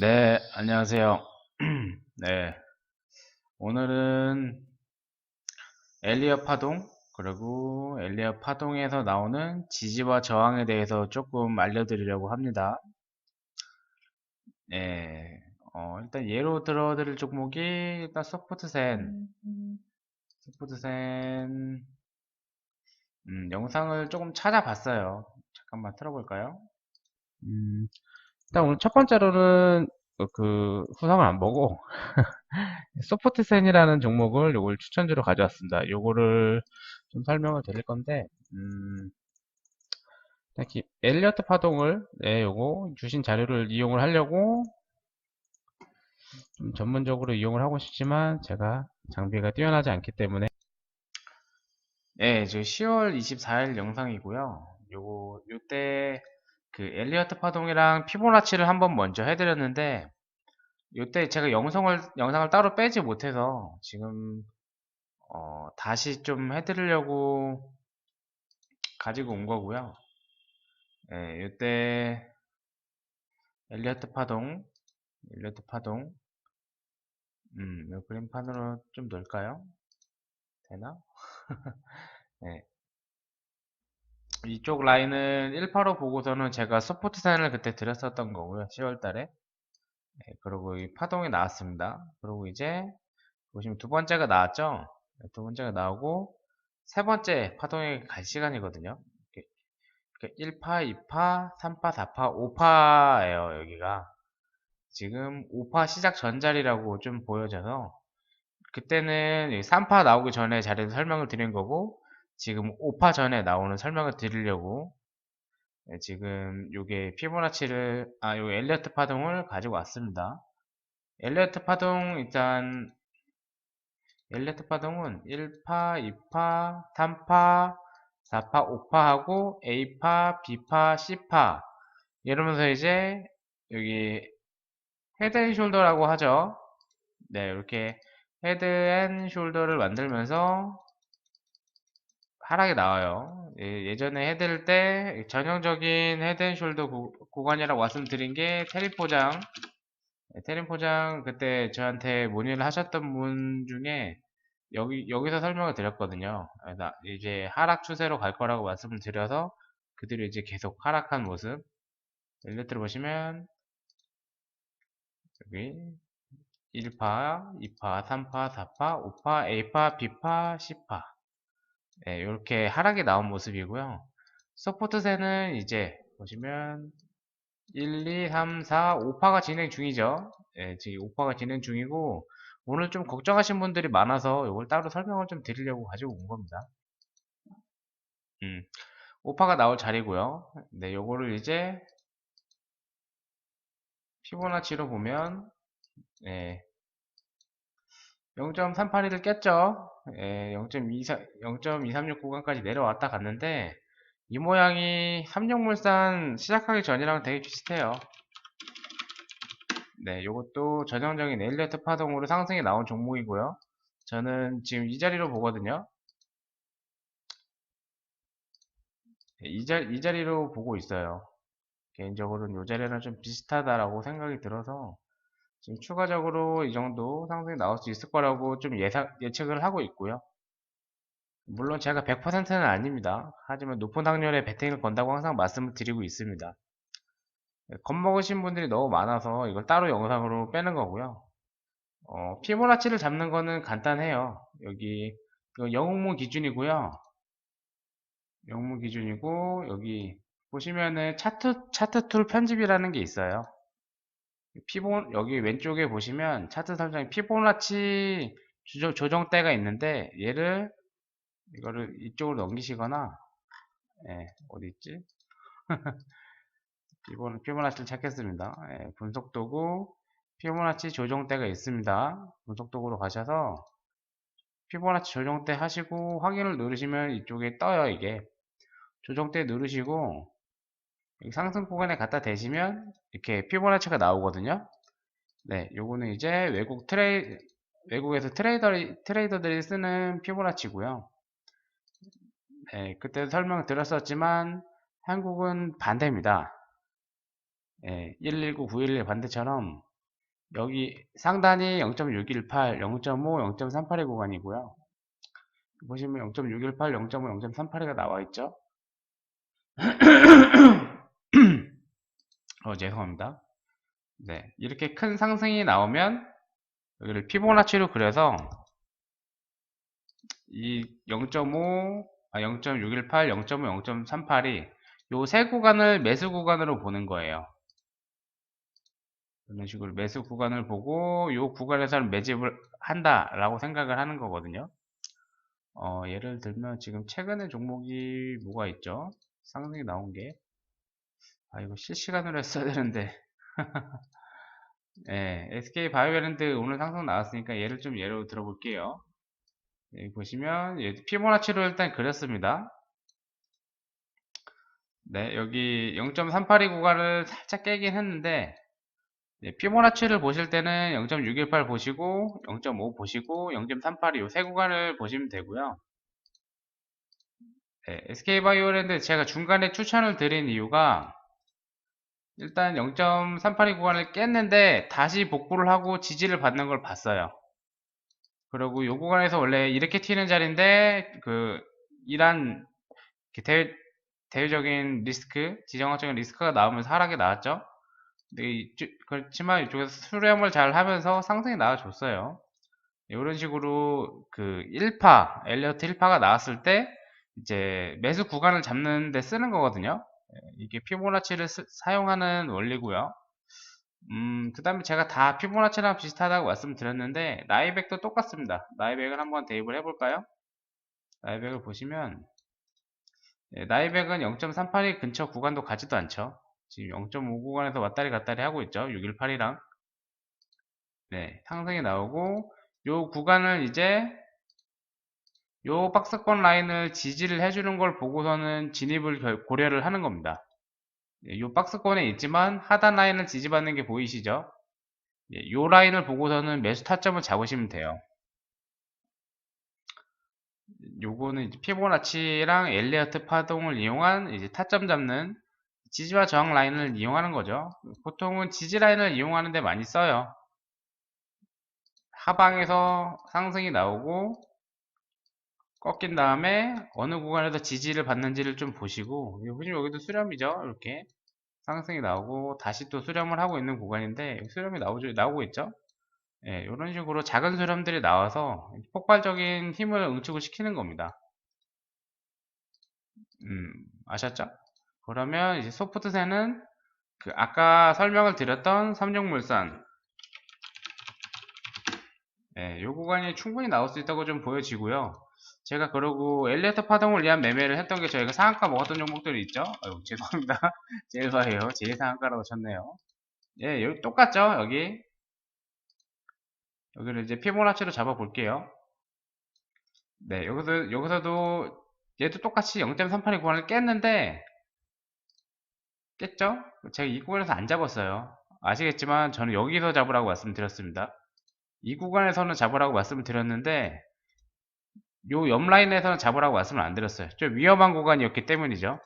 네, 안녕하세요. 네, 오늘은 엘리어 파동, 그리고 엘리어 파동에서 나오는 지지와 저항에 대해서 조금 알려드리려고 합니다. 네, 어, 일단 예로 들어드릴 종목이 일단 서포트센, 서포트센, 음, 영상을 조금 찾아봤어요. 잠깐만 틀어볼까요? 음, 일단 오늘 첫 번째로는 그, 그 후성을 안 보고 소프트센이라는 종목을 요걸 추천주로 가져왔습니다. 요거를 좀 설명을 드릴 건데 음, 엘리어트 파동을 네, 요거 주신 자료를 이용을 하려고 좀 전문적으로 이용을 하고 싶지만 제가 장비가 뛰어나지 않기 때문에 네, 저 10월 24일 영상이고요. 요거 요때 그 엘리어트 파동이랑 피보나치를 한번 먼저 해드렸는데 이때 제가 영상을 영상을 따로 빼지 못해서 지금 어, 다시 좀 해드리려고 가지고 온 거고요. 예, 이때 엘리어트 파동, 엘리어트 파동, 음, 이 그림판으로 좀 넣을까요? 되나? 네. 이쪽 라인은 185 보고서는 제가 서포트 사인을 그때 드렸었던 거고요. 10월 달에. 네, 그리고 이 파동이 나왔습니다. 그리고 이제 보시면 두 번째가 나왔죠? 네, 두 번째가 나오고 세 번째 파동에 갈 시간이거든요. 1파, 2파, 3파, 4파, 5파예요. 여기가. 지금 5파 시작 전 자리라고 좀 보여져서 그때는 3파 나오기 전에 자리에서 설명을 드린 거고 지금 5파 전에 나오는 설명을 드리려고 네, 지금 요게 피보나치를 아 요 엘리어트 파동을 가지고 왔습니다. 엘리어트 파동 일단 엘리어트 파동은 1파, 2파, 3파, 4파, 5파하고 A파, B파, C파 이러면서 이제 여기 헤드 앤 숄더라고 하죠. 네, 이렇게 헤드 앤 숄더를 만들면서 하락이 나와요. 예, 전에 해드릴 때 전형적인 헤드앤숄더 구간이라고 말씀드린 게 테리포장 예, 테리포장 그때 저한테 문의를 하셨던 분 중에 여기 여기서 설명을 드렸거든요. 이제 하락 추세로 갈 거라고 말씀을 드려서 그들이 이제 계속 하락한 모습 들어 보시면 여기 1파, 2파, 3파, 4파, 5파, A파, B파, C파 네, 이렇게 하락이 나온 모습이고요. 서포트세는 이제 보시면 1, 2, 3, 4, 5파가 진행 중이죠. 네, 지금 5파가 진행 중이고 오늘 좀 걱정하신 분들이 많아서 이걸 따로 설명을 좀 드리려고 가지고 온 겁니다. 음, 5파가 나올 자리고요. 네, 요거를 이제 피보나치로 보면 네, 0.381을 깼죠. 예, 0.236 구간까지 내려왔다 갔는데 이 모양이 삼룡물산 시작하기 전이랑 되게 비슷해요. 네, 이것도 전형적인 엘리어트 파동으로 상승이 나온 종목이고요. 저는 지금 이 자리로 보거든요. 네, 이, 자, 이 자리로 보고 있어요. 개인적으로는 이 자리랑 좀 비슷하다라고 생각이 들어서 지금 추가적으로 이 정도 상승이 나올 수 있을 거라고 좀 예상, 예측을 하고 있고요. 물론 제가 100%는 아닙니다. 하지만 높은 확률의 베팅을 건다고 항상 말씀을 드리고 있습니다. 네, 겁먹으신 분들이 너무 많아서 이걸 따로 영상으로 빼는 거고요. 어, 피보나치를 잡는 거는 간단해요. 여기 영웅문 기준이고요. 영웅문 기준이고 여기 보시면은 차트 차트 툴 편집이라는 게 있어요. 피보 여기 왼쪽에 보시면 차트 설정에 피보나치 조정, 조정대가 있는데 얘를 이거를 이쪽으로 넘기시거나 예, 어디 있지? 이번은 피보나치를 찾겠습니다. 예, 분석 도구 피보나치 조정대가 있습니다. 분석 도구로 가셔서 피보나치 조정대 하시고 확인을 누르시면 이쪽에 떠요 이게 조정대 누르시고 상승 구간에 갖다 대시면 이렇게 피보나치가 나오거든요. 네, 요거는 이제 외국 트레이 외국에서 트레이더 트레이더들이 쓰는 피보나치고요. 네, 그때 설명 드렸었지만 한국은 반대입니다. 네, 119, 911 반대처럼 여기 상단이 0.618, 0.5, 0.38의 구간이고요. 보시면 0.618, 0.5, 0.38가 나와 있죠. 어, 죄송합니다. 네, 이렇게 큰 상승이 나오면 여기를 피보나치로 그려서 이 0.5, 아, 0.618, 0.5, 0.38이 요 세 구간을 매수 구간으로 보는 거예요. 이런 식으로 매수 구간을 보고 요 구간에서는 매집을 한다라고 생각을 하는 거거든요. 어, 예를 들면 지금 최근에 종목이 뭐가 있죠? 상승이 나온 게. 아, 이거 실시간으로 했어야 되는데. 네, SK 바이오랜드 오늘 상승 나왔으니까 얘를 좀 예로 들어볼게요. 여기 보시면 피보나치로 일단 그렸습니다. 네, 여기 0.382 구간을 살짝 깨긴 했는데 네, 피보나치를 보실 때는 0.618 보시고 0.5 보시고 0.382 이 세 구간을 보시면 되고요. 네, SK바이오랜드 제가 중간에 추천을 드린 이유가 일단 0.382 구간을 깼는데 다시 복구를 하고 지지를 받는 걸 봤어요. 그리고 이 구간에서 원래 이렇게 튀는 자리인데 그 이란 대외, 대외적인 리스크, 지정학적인 리스크가 나오면서 하락이 나왔죠. 네, 그렇지만 이쪽에서 수렴을 잘 하면서 상승이 나와줬어요. 이런 식으로 그 1파, 엘리어트 1파가 나왔을 때 이제 매수 구간을 잡는 데 쓰는 거거든요. 예, 이게 피보나치를 쓰, 사용하는 원리고요. 음, 그 다음에 제가 다 피보나치랑 비슷하다고 말씀드렸는데 나이백도 똑같습니다. 나이백을 한번 대입을 해볼까요? 나이백을 보시면 예, 나이백은 0.38이 근처 구간도 가지도 않죠. 지금 0.5 구간에서 왔다리 갔다리 하고 있죠. 618이랑. 네, 상승이 나오고 요 구간을 이제 요 박스권 라인을 지지를 해주는 걸 보고서는 진입을 고려를 하는 겁니다. 네, 요 박스권에 있지만 하단 라인을 지지받는 게 보이시죠? 예, 요 라인을 보고서는 매수 타점을 잡으시면 돼요. 요거는 피보나치랑 엘리어트 파동을 이용한 이제 타점 잡는 지지와 저항 라인을 이용하는 거죠. 보통은 지지 라인을 이용하는데 많이 써요. 하방에서 상승이 나오고 꺾인 다음에 어느 구간에서 지지를 받는지를 좀 보시고 보시면 여기도 수렴이죠. 이렇게 상승이 나오고 다시 또 수렴을 하고 있는 구간인데 수렴이 나오죠, 나오고 있죠. 예, 이런 식으로 작은 수렴들이 나와서 폭발적인 힘을 응축을 시키는 겁니다. 음, 아셨죠? 그러면 이제 소프트세는 그 아까 설명을 드렸던 삼종물산 예, 요 구간이 충분히 나올 수 있다고 좀 보여지고요. 제가 그러고 엘리어트 파동을 위한 매매를 했던 게 저희가 상한가 먹었던 종목들이 있죠. 아유, 죄송합니다. 제일화예요. 제일 상한가라고 쳤네요. 예, 여기 똑같죠? 여기 여기를 이제 피보나치로 잡아 볼게요. 네, 여기서 여기서도 얘도 똑같이 0.38의 구간을 깼는데 깼죠? 제가 이 구간에서 안 잡았어요. 아시겠지만 저는 여기서 잡으라고 말씀드렸습니다. 이 구간에서는 잡으라고 말씀을 드렸는데 요 옆라인에서는 잡으라고 말씀을 안 드렸어요. 좀 위험한 구간이었기 때문이죠.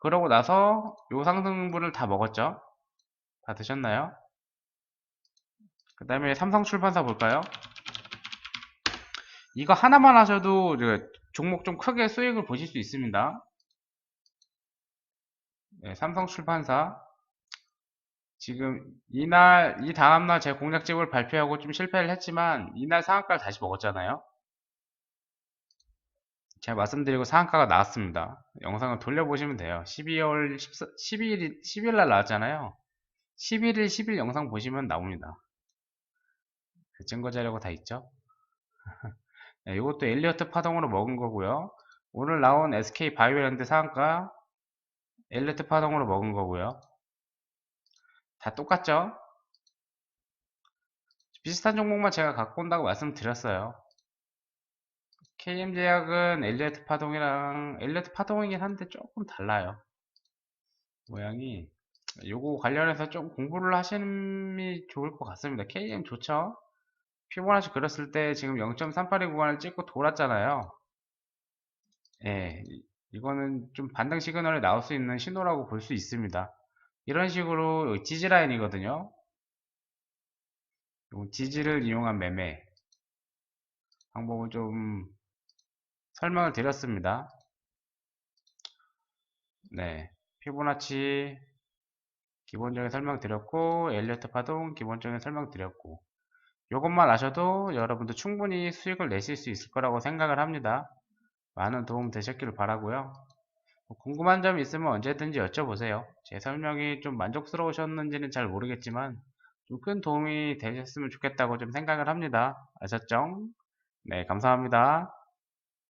그러고 나서 요 상승분을 다 먹었죠. 다 드셨나요? 그 다음에 삼성출판사 볼까요? 이거 하나만 하셔도 종목 좀 크게 수익을 보실 수 있습니다. 네, 삼성출판사 지금 이날 이 다음날 제 공략집을 발표하고 좀 실패를 했지만 이날 상한가를 다시 먹었잖아요. 제가 말씀드리고 상한가가 나왔습니다. 영상을 돌려보시면 돼요. 12월 14, 12일, 10일 날 나왔잖아요. 11일, 10일 영상 보시면 나옵니다. 그 증거 자료가 다 있죠. 네, 이것도 엘리어트 파동으로 먹은 거고요. 오늘 나온 SK 바이오랜드 상한가 엘리어트 파동으로 먹은 거고요. 다 똑같죠? 비슷한 종목만 제가 갖고 온다고 말씀드렸어요. KM제약은 엘리어트 파동이랑 엘리어트 파동이긴 한데 조금 달라요. 모양이 요거 관련해서 좀 공부를 하시는 게 좋을 것 같습니다. KM 좋죠? 피보나치 그렸을 때 지금 0.382 구간을 찍고 돌았잖아요. 예, 이거는 좀 반등 시그널이 나올 수 있는 신호라고 볼 수 있습니다. 이런 식으로 지지라인이거든요. 요 지지를 이용한 매매 방법을 좀 설명을 드렸습니다. 네, 피보나치 기본적인 설명 드렸고 엘리어트 파동 기본적인 설명 드렸고 이것만 아셔도 여러분도 충분히 수익을 내실 수 있을 거라고 생각을 합니다. 많은 도움 되셨기를 바라고요. 뭐 궁금한 점 있으면 언제든지 여쭤보세요. 제 설명이 좀 만족스러우셨는지는 잘 모르겠지만 좀 큰 도움이 되셨으면 좋겠다고 좀 생각을 합니다. 아셨죠? 네, 감사합니다.